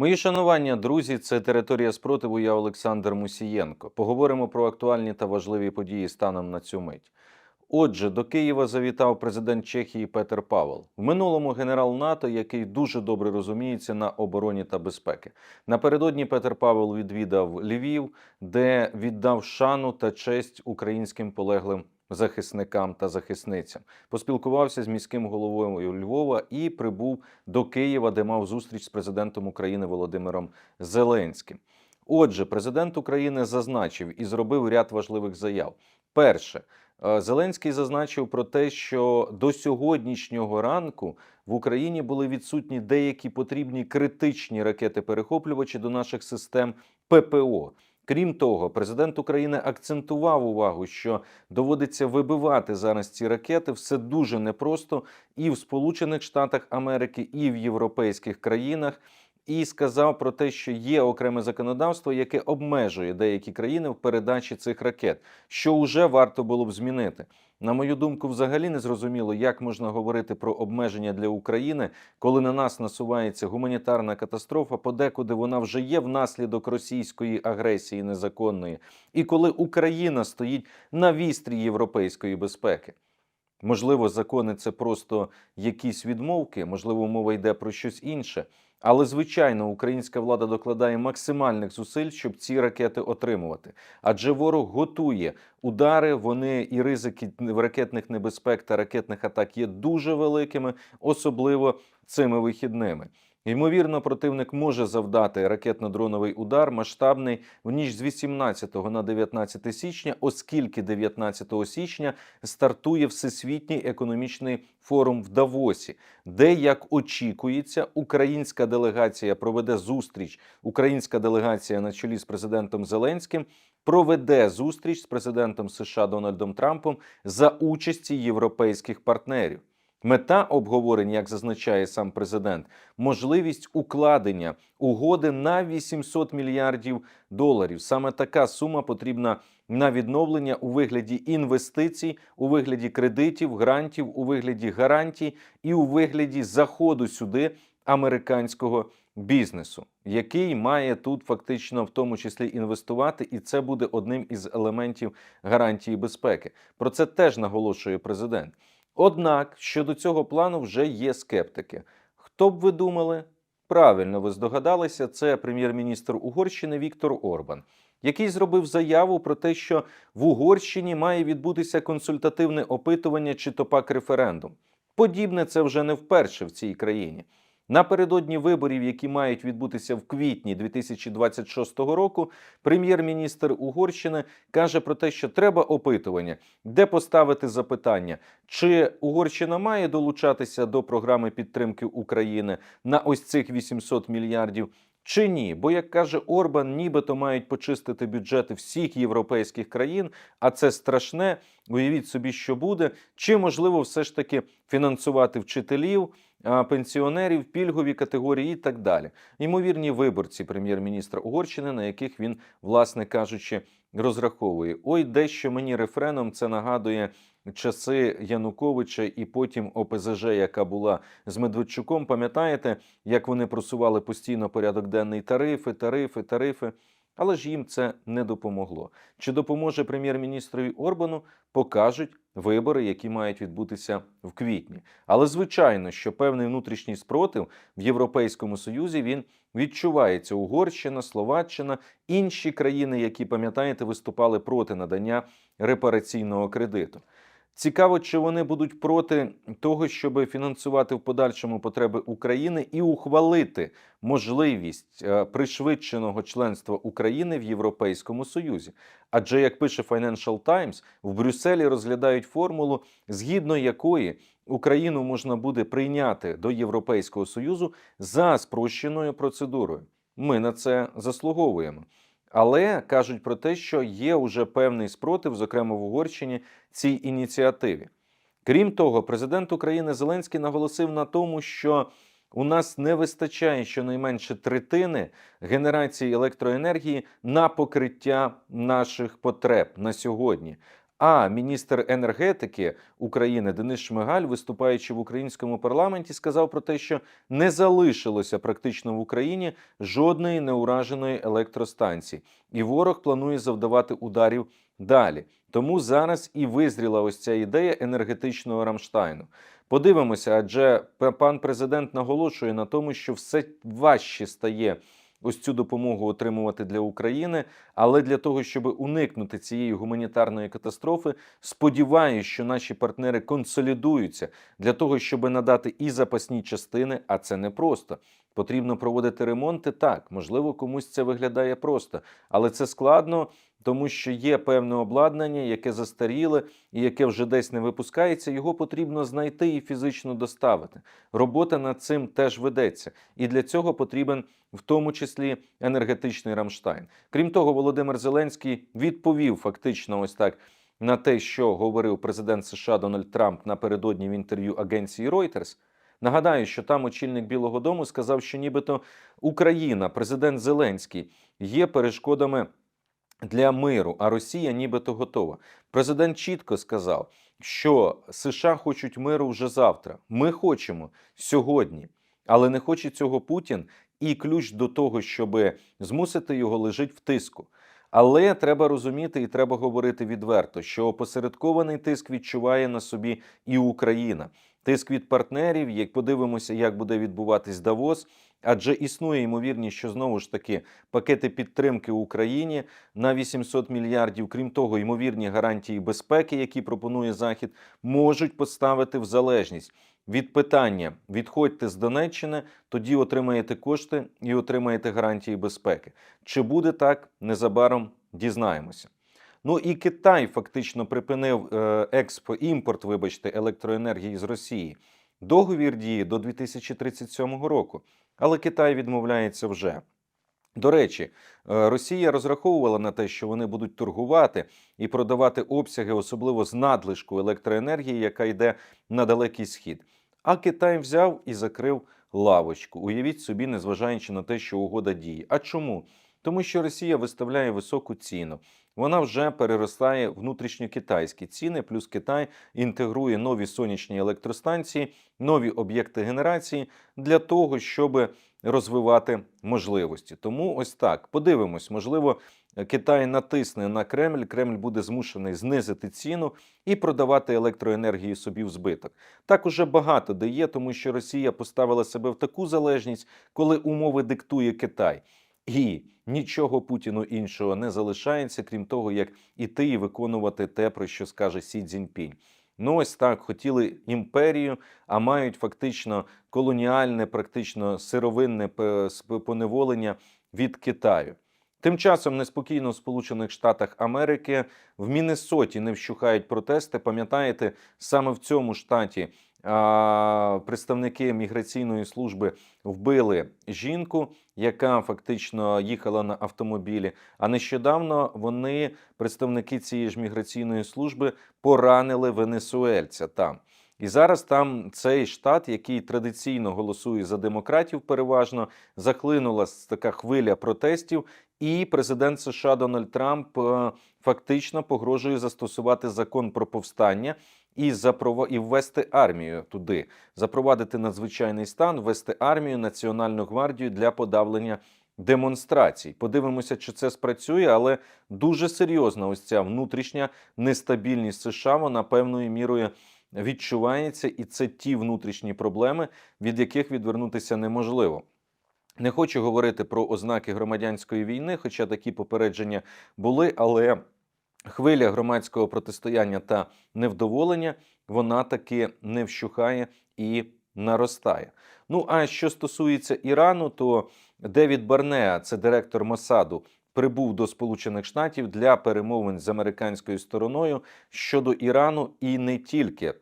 Мої шанування, друзі, це територія спротиву. Я Олександр Мусієнко. Поговоримо про актуальні та важливі події станом на цю мить. Отже, до Києва завітав президент Чехії Петер Павел. В минулому генерал НАТО, який дуже добре розуміється на обороні та безпеки. Напередодні Петер Павел відвідав Львів, де віддав шану та честь українським полеглим захисникам та захисницям. Поспілкувався з міським головою Львова і прибув до Києва, де мав зустріч з президентом України Володимиром Зеленським. Отже, президент України зазначив і зробив ряд важливих заяв. Перше, е, Зеленський зазначив про те, що до сьогоднішнього ранку в Україні були відсутні деякі потрібні критичні ракети-перехоплювачі до наших систем ППО. Крім того, президент України акцентував увагу, що доводиться вибивати зараз ці ракети. Все дуже непросто і в Сполучених Штатах Америки, і в європейських країнах. І сказав про те, що є окреме законодавство, яке обмежує деякі країни в передачі цих ракет, що вже варто було б змінити. На мою думку, взагалі не зрозуміло, як можна говорити про обмеження для України, коли на нас насувається гуманітарна катастрофа, подекуди вона вже є внаслідок російської агресії незаконної, і коли Україна стоїть на вістрі європейської безпеки. Можливо, закони це просто якісь відмовки, можливо, мова йде про щось інше. Але звичайно, українська влада докладає максимальних зусиль, щоб ці ракети отримувати. Адже ворог готує удари. Вони і ризики ракетних небезпек та ракетних атак є дуже великими, особливо цими вихідними. Ймовірно, противник може завдати ракетно-дроновий удар масштабний в ніч з 18 на 19 січня, оскільки 19 січня стартує всесвітній економічний форум в Давосі, де як очікується, українська делегація проведе зустріч. Українська делегація на чолі з президентом Зеленським проведе зустріч з президентом США Дональдом Трампом за участі європейських партнерів. Мета обговорень, як зазначає сам президент, можливість укладення угоди на 800 мільярдів доларів. Саме така сума потрібна на відновлення у вигляді інвестицій, у вигляді кредитів, грантів, у вигляді гарантій і у вигляді заходу сюди американського бізнесу, який має тут фактично в тому числі інвестувати, і це буде одним із елементів гарантії безпеки. Про це теж наголошує президент. Однак щодо цього плану вже є скептики. Хто б ви думали? Правильно, ви здогадалися, це прем'єр-міністр Угорщини Віктор Орбан, який зробив заяву про те, що в Угорщині має відбутися консультативне опитування чи то пак референдум. Подібне це вже не вперше в цій країні. Напередодні виборів, які мають відбутися в квітні 2026 року, прем'єр-міністр Угорщини каже про те, що треба опитування, де поставити запитання, чи Угорщина має долучатися до програми підтримки України на ось цих 800 мільярдів. Чи ні? Бо, як каже Орбан, нібито мають почистити бюджети всіх європейських країн, а це страшне. Уявіть собі, що буде, чи можливо все ж таки фінансувати вчителів, пенсіонерів, пільгові категорії і так далі. Ймовірні виборці прем'єр-міністра Угорщини, на яких він, власне кажучи, розраховує. Ой, дещо мені рефреном це нагадує часи Януковича і потім ОПЗЖ, яка була з Медведчуком. Пам'ятаєте, як вони просували постійно порядок денний тарифи, тарифи, тарифи. Але ж їм це не допомогло. Чи допоможе прем'єр-міністрові Орбану? Покажуть вибори, які мають відбутися в квітні. Але звичайно, що певний внутрішній спротив в Європейському Союзі він відчувається. Угорщина, Словаччина, інші країни, які пам'ятаєте, виступали проти надання репараційного кредиту. Цікаво, чи вони будуть проти того, щоб фінансувати в подальшому потреби України і ухвалити можливість е, пришвидшеного членства України в Європейському Союзі. Адже як пише Financial Times, в Брюсселі розглядають формулу, згідно якої Україну можна буде прийняти до Європейського Союзу за спрощеною процедурою. Ми на це заслуговуємо. Але кажуть про те, що є уже певний спротив, зокрема в Угорщині, цій ініціативі. Крім того, президент України Зеленський наголосив на тому, що у нас не вистачає щонайменше третини генерації електроенергії на покриття наших потреб на сьогодні. А міністр енергетики України Денис Шмигаль, виступаючи в українському парламенті, сказав про те, що не залишилося практично в Україні жодної неураженої електростанції, і ворог планує завдавати ударів далі. Тому зараз і визріла ось ця ідея енергетичного Рамштайну. Подивимося, адже пан президент наголошує на тому, що все важче стає ось цю допомогу отримувати для України. Але для того, щоб уникнути цієї гуманітарної катастрофи, сподіваюся, що наші партнери консолідуються для того, щоб надати і запасні частини, а це не просто. Потрібно проводити ремонти. Так, можливо, комусь це виглядає просто, але це складно, тому що є певне обладнання, яке застаріле і яке вже десь не випускається. Його потрібно знайти і фізично доставити. Робота над цим теж ведеться, і для цього потрібен в тому числі енергетичний Рамштайн. Крім того, Володимир Зеленський відповів фактично ось так на те, що говорив президент США Дональд Трамп напередодні в інтерв'ю агенції Reuters. Нагадаю, що там очільник Білого Дому сказав, що нібито Україна, президент Зеленський, є перешкодами для миру, а Росія нібито готова. Президент чітко сказав, що США хочуть миру вже завтра. Ми хочемо сьогодні, але не хоче цього Путін. І ключ до того, щоб змусити його, лежить в тиску. Але треба розуміти і треба говорити відверто, що опосередкований тиск відчуває на собі і Україна. Тиск від партнерів, як подивимося, як буде відбуватись Давос. Адже існує ймовірність, що знову ж таки пакети підтримки Україні на 800 мільярдів, крім того, ймовірні гарантії безпеки, які пропонує Захід, можуть поставити в залежність від питання: відходьте з Донеччини, тоді отримаєте кошти і отримаєте гарантії безпеки. Чи буде так незабаром дізнаємося. Ну і Китай фактично припинив е, експо імпорт, вибачте, електроенергії з Росії. Договір діє до 2037 року, але Китай відмовляється вже. До речі, е, Росія розраховувала на те, що вони будуть торгувати і продавати обсяги, особливо з надлишку електроенергії, яка йде на далекий схід. А Китай взяв і закрив лавочку. Уявіть собі, незважаючи на те, що угода діє. А чому? Тому що Росія виставляє високу ціну. Вона вже переростає внутрішньокитайські ціни, плюс Китай інтегрує нові сонячні електростанції, нові об'єкти генерації для того, щоб розвивати можливості. Тому ось так подивимось, можливо, Китай натисне на Кремль. Кремль буде змушений знизити ціну і продавати електроенергію собі в збиток. Так уже багато де є, тому що Росія поставила себе в таку залежність, коли умови диктує Китай. І нічого Путіну іншого не залишається, крім того, як іти і виконувати те, про що скаже Сі Цзіньпінь. Ну, ось так хотіли імперію, а мають фактично колоніальне, практично сировинне поневолення від Китаю. Тим часом неспокійно в Сполучених Штатах Америки в Міннесоті не вщухають протести. Пам'ятаєте, саме в цьому штаті представники міграційної служби вбили жінку, яка фактично їхала на автомобілі. А нещодавно вони, представники цієї ж міграційної служби, поранили венесуельця там. І зараз там цей штат, який традиційно голосує за демократів, переважно захлинула с- така хвиля протестів, і президент США Дональд Трамп е, фактично погрожує застосувати закон про повстання і запрова... і ввести армію туди, запровадити надзвичайний стан, ввести армію, національну гвардію для подавлення демонстрацій. Подивимося, чи це спрацює, але дуже серйозна ось ця внутрішня нестабільність США. Вона певною мірою відчувається, і це ті внутрішні проблеми, від яких відвернутися неможливо. Не хочу говорити про ознаки громадянської війни, хоча такі попередження були, але хвиля громадського протистояння та невдоволення вона таки не вщухає і наростає. Ну а що стосується Ірану, то Девід Барнеа, це директор Мосаду, прибув до Сполучених Штатів для перемовин з американською стороною щодо Ірану і не тільки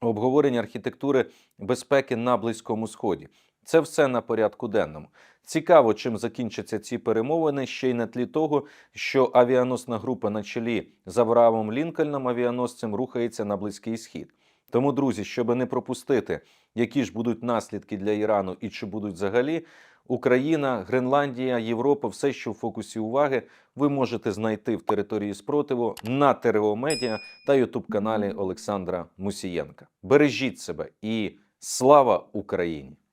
обговорення архітектури безпеки на Близькому Сході. Це все на порядку денному. Цікаво, чим закінчаться ці перемовини ще й на тлі того, що авіаносна група на чолі з Авраамом Лінкольном авіаносцем рухається на Близький Схід. Тому, друзі, щоб не пропустити, які ж будуть наслідки для Ірану і чи будуть взагалі, Україна, Гренландія, Європа, все, що в фокусі уваги, ви можете знайти в території спротиву на ТРО Медіа та Ютуб каналі Олександра Мусієнка. Бережіть себе і слава Україні!